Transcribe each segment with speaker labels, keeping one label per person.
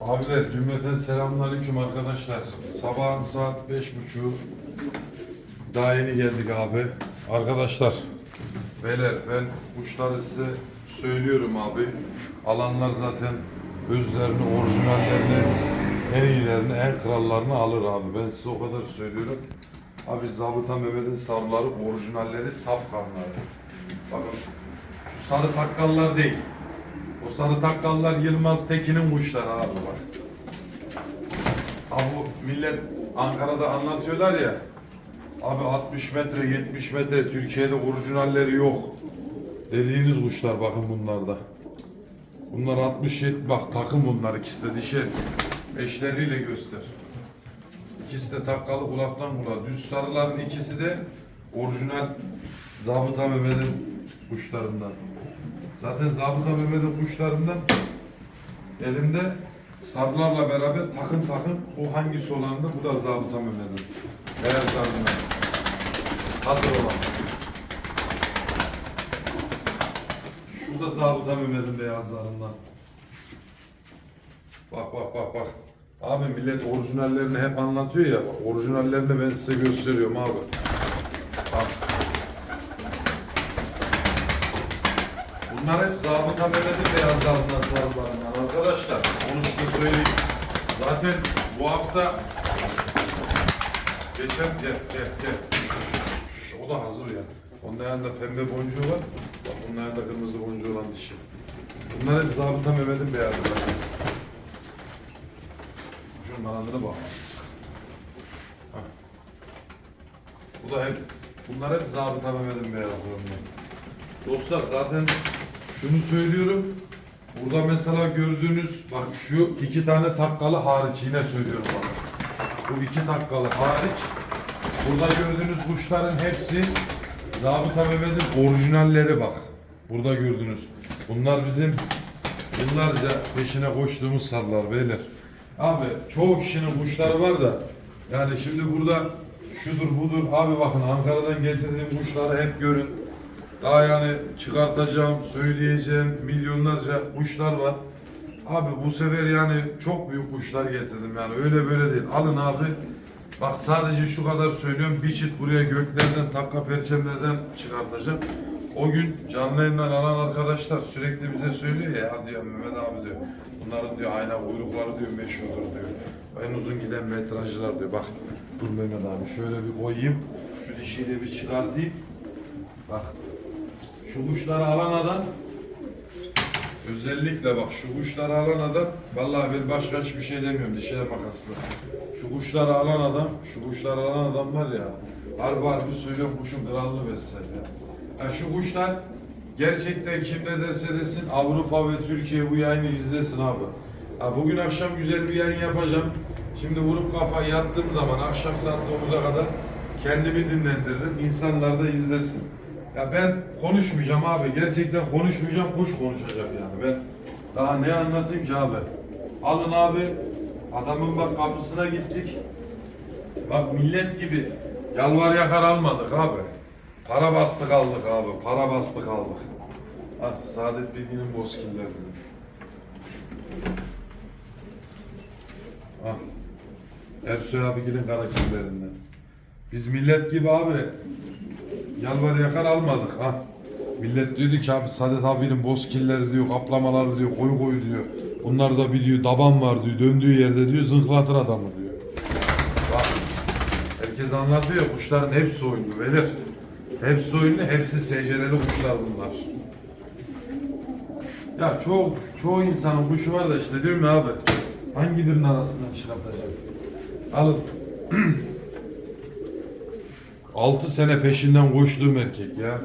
Speaker 1: Abiler cümleten selamünaleyküm arkadaşlar. Sabahın saat beş buçuğu. Daha yeni geldik abi. Arkadaşlar, beyler ben kuşları size söylüyorum abi. Alanlar zaten özlerini, orijinallerini, en iyilerini, en krallarını alır abi. Ben size o kadar söylüyorum. Abi Zabıta Mehmet'in sarıları, orijinalleri, saf kanları. Bakın, şu sarı takkallar değil. O sarı takkallar Yılmaz Tekin'in kuşları abi bak. Abi bu millet Ankara'da anlatıyorlar ya. Abi 60 metre 70 metre Türkiye'de orijinalleri yok. Dediğiniz kuşlar bakın bunlarda. Bunlar 60 70 bak takım bunlar ikisi de dişi. Eşleriyle göster. İkisi de takkalı kulaktan kulağa. Düz sarıların ikisi de orijinal Zabıta Mehmet'in kuşlarından. Zaten Zabıta Mehmet'in kuşlarından elimde sarılarla beraber takım takım o hangisi olanı da bu da Zabıta Mehmet'in. Beyaz sarılar. Hazır olan. Şu da Zabıta Mehmet'in beyazlarından. Bak bak bak bak. Abi millet orijinallerini hep anlatıyor ya. Bak, orijinallerini ben size gösteriyorum abi. Bunlar hep zabıta Mehmet'in beyazlarından sarılarından arkadaşlar. Onu size söyleyeyim. Zaten bu hafta geçen gel gel gel. O da hazır ya. Onun yanında pembe boncuğu var. Bak bunun yanında kırmızı boncuğu olan dişi. Bunlar hep zabıta Mehmet'in beyazları. Şunun kanadına bakmamız. Hah. Bu da hep, bunlar hep zabıta Mehmet'in beyazlarından. Dostlar zaten şunu söylüyorum. Burada mesela gördüğünüz bak şu iki tane takkalı hariç yine söylüyorum bak. Bu iki takkalı hariç burada gördüğünüz kuşların hepsi Zabıta Mehmet'in orijinalleri bak. Burada gördünüz. Bunlar bizim yıllarca peşine koştuğumuz sarılar beyler. Abi çoğu kişinin kuşları var da yani şimdi burada şudur budur abi bakın Ankara'dan getirdiğim kuşları hep görün. Daha yani çıkartacağım, söyleyeceğim milyonlarca kuşlar var. Abi bu sefer yani çok büyük kuşlar getirdim yani öyle böyle değil. Alın abi. Bak sadece şu kadar söylüyorum. Bir çift buraya göklerden, takka perçemlerden çıkartacağım. O gün canlı yayından alan arkadaşlar sürekli bize söylüyor ya, diyor Mehmet abi diyor. Bunların diyor ayna kuyrukları diyor meşhurdur diyor. En uzun giden metrajlar diyor. Bak dur Mehmet abi şöyle bir koyayım. Şu dişiyi de bir çıkartayım. Bak şu kuşları alan adam özellikle bak şu kuşları alan adam vallahi ben başka hiçbir şey demiyorum dişine makasla. Şu kuşları alan adam, şu kuşları alan adam var ya harbi harbi söylüyorum kuşun kralını besler ya. ya. şu kuşlar gerçekten kim ne derse desin Avrupa ve Türkiye bu yayını izlesin abi. Ha, bugün akşam güzel bir yayın yapacağım. Şimdi vurup kafayı yattığım zaman akşam saat 9'a kadar kendimi dinlendiririm. İnsanlar da izlesin. Ya ben konuşmayacağım abi. Gerçekten konuşmayacağım. Kuş konuşacak yani. Ben daha ne anlatayım ki abi? Alın abi. Adamın bak kapısına gittik. Bak millet gibi yalvar yakar almadık abi. Para bastık aldık abi. Para bastık aldık. Ah Saadet Bilgin'in bozkilleri. Ah. Ersoy abi gidin karakillerinden. Biz millet gibi abi yalvar yakar almadık ha. Millet diyordu ki abi Saadet abinin bozkilleri diyor, kaplamaları diyor, koyu koyu diyor. Bunlar da biliyor, daban var diyor, döndüğü yerde diyor, zınklatır adamı diyor. Bak, herkes anlatıyor, kuşların hepsi oyunlu, beyler. Hepsi oyunlu, hepsi SCR'li kuşlar bunlar. Ya çoğu, çoğu insanın kuşu var da işte diyorum ya abi, hangi birinin arasından çıkartacağım? Alın. 6 sene peşinden koştuğum erkek ya.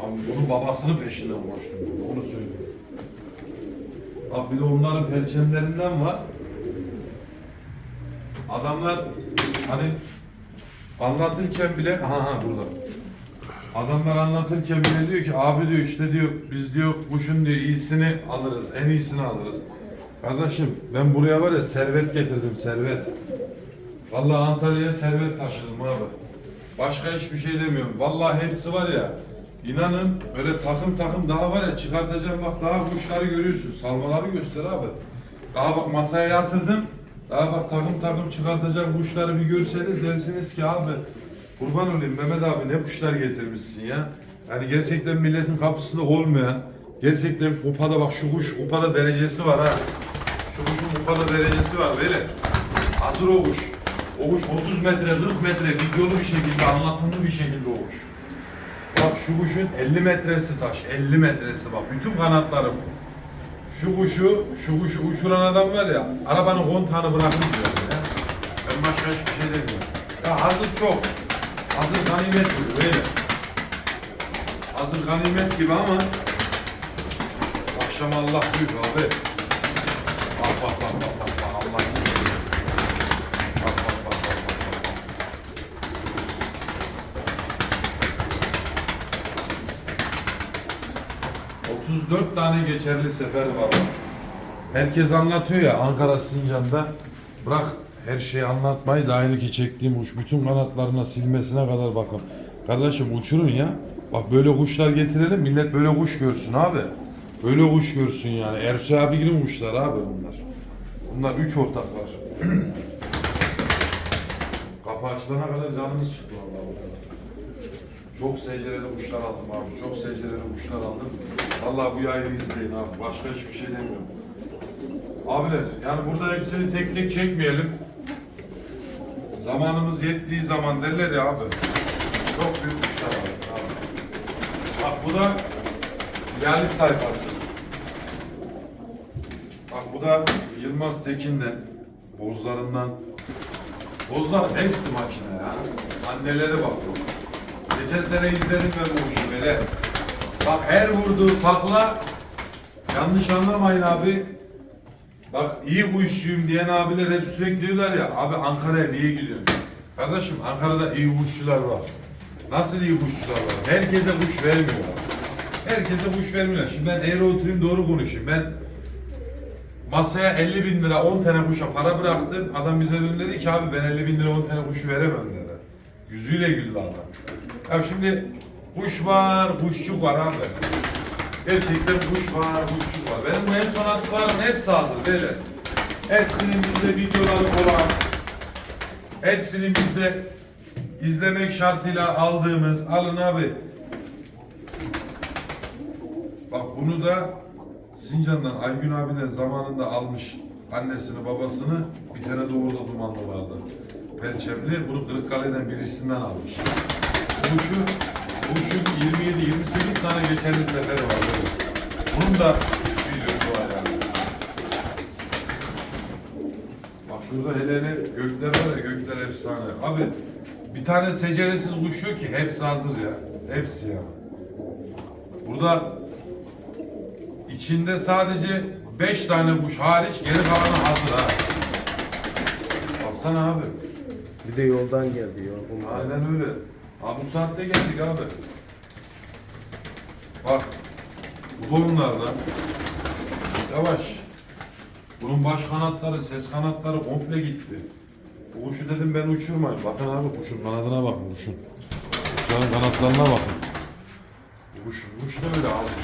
Speaker 1: Abi bunun babasının peşinden koştum. Onu söylüyorum. Bak bir de onların perçemlerinden var. Adamlar hani anlatırken bile ha ha burada. Adamlar anlatırken bile diyor ki abi diyor işte diyor biz diyor kuşun diyor iyisini alırız en iyisini alırız. Kardeşim ben buraya var ya servet getirdim servet. Vallahi Antalya'ya servet taşıdım abi. Başka hiçbir şey demiyorum. Vallahi hepsi var ya. İnanın böyle takım takım daha var ya çıkartacağım bak daha kuşları görüyorsun. Salmaları göster abi. Daha bak masaya yatırdım. Daha bak takım takım çıkartacak kuşları bir görseniz dersiniz ki abi kurban olayım Mehmet abi ne kuşlar getirmişsin ya. Yani gerçekten milletin kapısında olmayan gerçekten kupada bak şu kuş kupada derecesi var ha. Şu kuşun kupada derecesi var böyle. Hazır o kuş. O kuş 30 metre 40 metre videolu bir şekilde anlatımlı bir şekilde o kuş. Bak şu kuşun 50 metresi taş 50 metresi bak bütün kanatları full. Şu kuşu, şu kuşu uçuran adam var ya, arabanın 10 tane bırakır diyor ya. Ben başka hiçbir şey demiyorum. Ya hazır çok. Hazır ganimet gibi böyle. Hazır ganimet gibi ama akşam Allah büyük abi. Bak bak bak bak bak bak Allah izniyle. Bak bak bak bak bak bak. bak. ...34 tane geçerli sefer var. Herkes anlatıyor ya Ankara Sincan'da bırak her şeyi anlatmayı da aynı ki çektiğim kuş bütün kanatlarına silmesine kadar bakın. Kardeşim uçurun ya. Bak böyle kuşlar getirelim millet böyle kuş görsün abi. Böyle kuş görsün yani. Ersoy abinin kuşlar abi bunlar. Bunlar üç ortaklar. Kapı açılana kadar canımız çıktı vallahi. Çok secereli kuşlar aldım abi. Çok secereli kuşlar aldım. Vallahi bu yayını izleyin abi. Başka hiçbir şey demiyorum. Abiler yani burada hepsini tek tek çekmeyelim. Zamanımız yettiği zaman derler ya abi. Çok büyük kuşlar var abi. Bak bu da Yali sayfası. Bak bu da Yılmaz Tekin'den, bozlarından. Bozların hepsi makine ya. Anneleri bak. Geçen sene izledim ben bu böyle. Bak her vurduğu takla yanlış anlamayın abi. Bak iyi kuşçuyum diyen abiler hep sürekli diyorlar ya abi Ankara'ya niye gidiyorsun? Kardeşim Ankara'da iyi kuşçular var. Nasıl iyi kuşçular var? Herkese kuş vermiyorlar. Herkese kuş vermiyorlar. Şimdi ben eğri oturayım doğru konuşayım. Ben masaya 50 bin lira 10 tane kuşa para bıraktım. Adam bize döndü dedi ki abi ben 50 bin lira 10 tane kuşu veremem dedi. Yüzüyle güldü adam. Ya şimdi kuş var, kuşçuk var abi. Gerçekten kuş var, kuşçuk var. Benim en son attıklarım hepsi hazır böyle. Hepsinin bizde videoları olan, hepsinin bizde izlemek şartıyla aldığımız, alın abi. Bak bunu da Sincan'dan Aygün abiden zamanında almış annesini babasını bir tane de orada dumanlı vardı. Perçemli bunu Kırıkkale'den birisinden almış. Bu şu, bu şu 27-28 tane geçerli seferi var. Bunun da videosu var yani. Bak şurada hele hele gökler var ya gökler efsane. Abi bir tane seceresiz kuş yok ki hepsi hazır ya. Hepsi ya. Burada içinde sadece 5 tane kuş hariç geri kalanı hazır ha. Baksana abi.
Speaker 2: Bir de yoldan geldi yorgun.
Speaker 1: Aynen öyle. Abi bu saatte geldik abi. Bak. Bu da onlardan. Yavaş. Bunun baş kanatları, ses kanatları komple gitti. Bu kuşu dedim ben uçurmayayım. Bakın abi kuşun kanadına bakın kuşun. Kuşların kanatlarına bakın. Bu kuş, kuş da öyle hazır.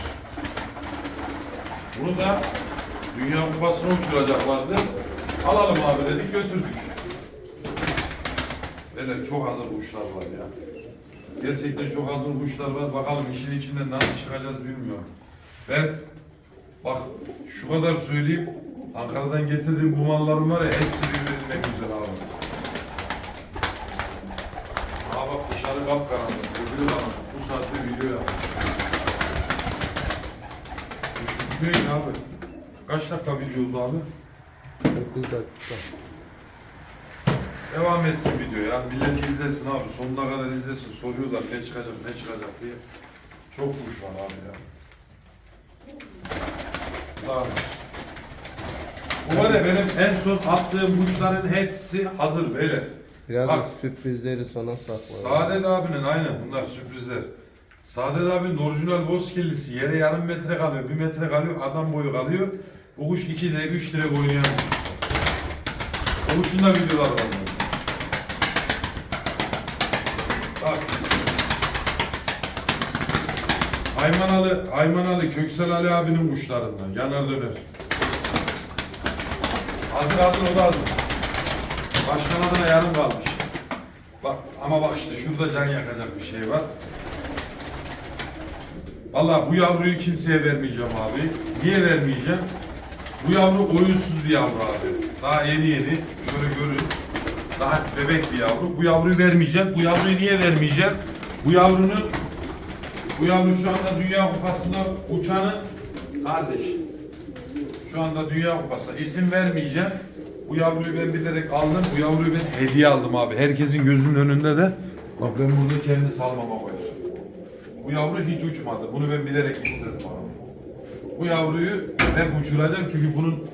Speaker 1: Bunu da Dünya Kupası'na uçuracaklardı. Alalım abi dedik götürdük. Böyle çok hazır kuşlar var ya. Gerçekten çok hazır kuşlar var. Bakalım işin içinden nasıl çıkacağız bilmiyorum. Ben bak şu kadar söyleyeyim. Ankara'dan getirdiğim bu mallarım var ya hepsi birbirinden güzel abi. Aa bak dışarı kapkaranlık. Sevgili bana bu saatte video yap. Kuş abi. Kaç dakika video oldu abi?
Speaker 2: 9 dakika.
Speaker 1: Devam etsin video ya. Millet izlesin abi. Sonuna kadar izlesin. Soruyorlar ne çıkacak ne çıkacak diye. Çok kuş var abi ya. Lazım. Bu var ya benim en son attığım kuşların hepsi hazır böyle.
Speaker 2: Biraz
Speaker 1: Bak.
Speaker 2: da sürprizleri sona saklayalım.
Speaker 1: Saadet abinin aynen bunlar sürprizler. Saadet abinin orijinal bozkirlisi yere yarım metre kalıyor, bir metre kalıyor, adam boyu kalıyor. Bu kuş iki direk, üç direk oynayan. O kuşun da videoları var. bunun. Bak. Aymanalı, Aymanalı Köksal Ali abinin kuşlarından. Yanar döner. Hazır hazır o da hazır. Başkan adına yarım kalmış. Bak ama bak işte şurada can yakacak bir şey var. Vallahi bu yavruyu kimseye vermeyeceğim abi. Niye vermeyeceğim? Bu yavru oyunsuz bir yavru abi. Daha yeni yeni. Şöyle görün. Daha bebek bir yavru. Bu yavruyu vermeyeceğim. Bu yavruyu niye vermeyeceğim? Bu yavrunu bu yavru şu anda Dünya Kupası'nda uçanın kardeşi. Şu anda Dünya Kupası. İsim vermeyeceğim. Bu yavruyu ben bilerek aldım. Bu yavruyu ben hediye aldım abi. Herkesin gözünün önünde de. Bak ben burada kendi salmama koyarım. Bu yavru hiç uçmadı. Bunu ben bilerek istedim abi. Bu yavruyu ben uçuracağım çünkü bunun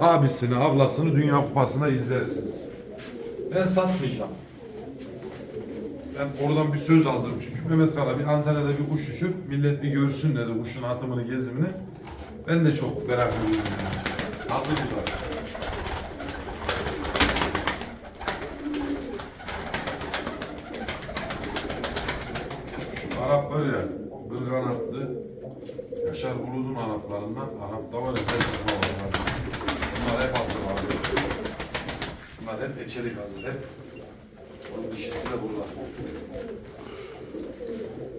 Speaker 1: abisini, ablasını Dünya Kupası'nda izlersiniz. Ben satmayacağım. Ben oradan bir söz aldım çünkü Mehmet Kara bir Antalya'da bir kuş uçur, millet bir görsün dedi kuşun atımını, gezimini. Ben de çok merak ediyorum. Yani. Hazır bu da. Şu Arap var ya, Gırganatlı, Yaşar Bulut'un Araplarından, Arap'ta var ya, her tarafa var. abi. Bunlar hep hazır abi. Bunlar hep eçelik hazır, hep. Onun dişisi de burada.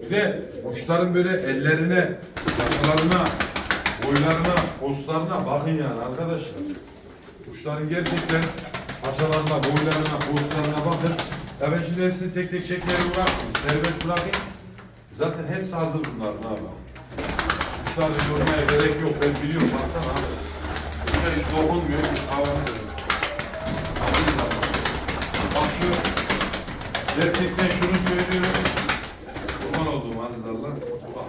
Speaker 1: Bir de kuşların böyle ellerine, yakalarına, boylarına, postlarına bakın yani arkadaşlar. Kuşların gerçekten paçalarına, boylarına, postlarına bakın. Ya ben şimdi hepsini tek tek çekmeye bırakmayayım. Serbest bırakayım. Zaten hepsi hazır bunların abi. Kuşları yormaya gerek yok. Ben biliyorum baksana. Kuşa hiç dokunmuyor. Kuş havanı veriyor. Hazır zaten. Bak şu gerçekten şunu söylüyorum. Kurban olduğum aziz Allah. Bu.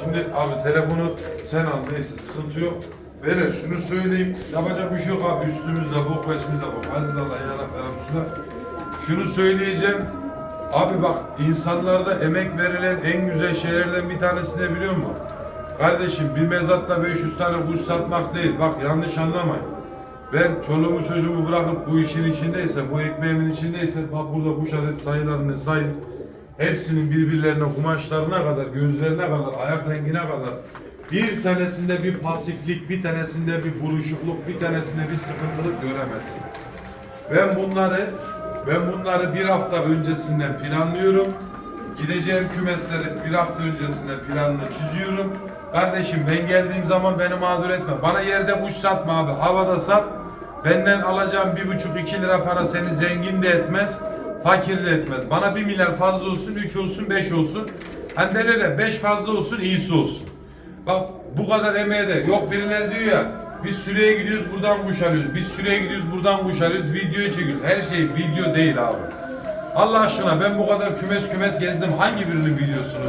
Speaker 1: Şimdi abi telefonu sen al neyse sıkıntı yok. Beyler şunu söyleyeyim. Yapacak bir şey yok abi. Üstümüzde bok başımızda bok. Aziz Allah ya Rabbi. Şunu söyleyeceğim. Abi bak insanlarda emek verilen en güzel şeylerden bir tanesi ne biliyor musun? Kardeşim bir mezatta 500 tane kuş satmak değil. Bak yanlış anlamayın. Ben çoluğumu çocuğumu bırakıp bu işin içindeyse, bu ekmeğimin içindeyse bak burada kuş adet sayılarını sayın. Hepsinin birbirlerine, kumaşlarına kadar, gözlerine kadar, ayak rengine kadar bir tanesinde bir pasiflik, bir tanesinde bir buruşukluk, bir tanesinde bir sıkıntılık göremezsiniz. Ben bunları ben bunları bir hafta öncesinden planlıyorum. Gideceğim kümesleri bir hafta öncesinden planını çiziyorum. Kardeşim ben geldiğim zaman beni mağdur etme. Bana yerde kuş satma abi. Havada sat. Benden alacağım bir buçuk iki lira para seni zengin de etmez. Fakir de etmez. Bana bir milyar fazla olsun, üç olsun, beş olsun. Hani derler ya beş fazla olsun, iyisi olsun. Bak bu kadar emeğe de yok birileri diyor ya biz şuraya gidiyoruz buradan kuş alıyoruz. Biz şuraya gidiyoruz buradan kuş alıyoruz. Videoya çekiyoruz. Her şey video değil abi. Allah aşkına ben bu kadar kümes kümes gezdim. Hangi birinin videosunu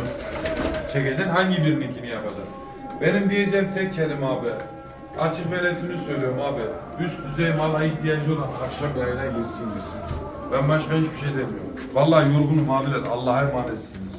Speaker 1: çekeceksin? Hangi birininkini yapacaksın? Benim diyeceğim tek kelime abi. Açık ve söylüyorum abi. Üst düzey mala ihtiyacı olan akşam yayına girsin girsin. Ben başka hiçbir şey demiyorum. Vallahi yorgunum abiler. Allah'a emanetsiniz.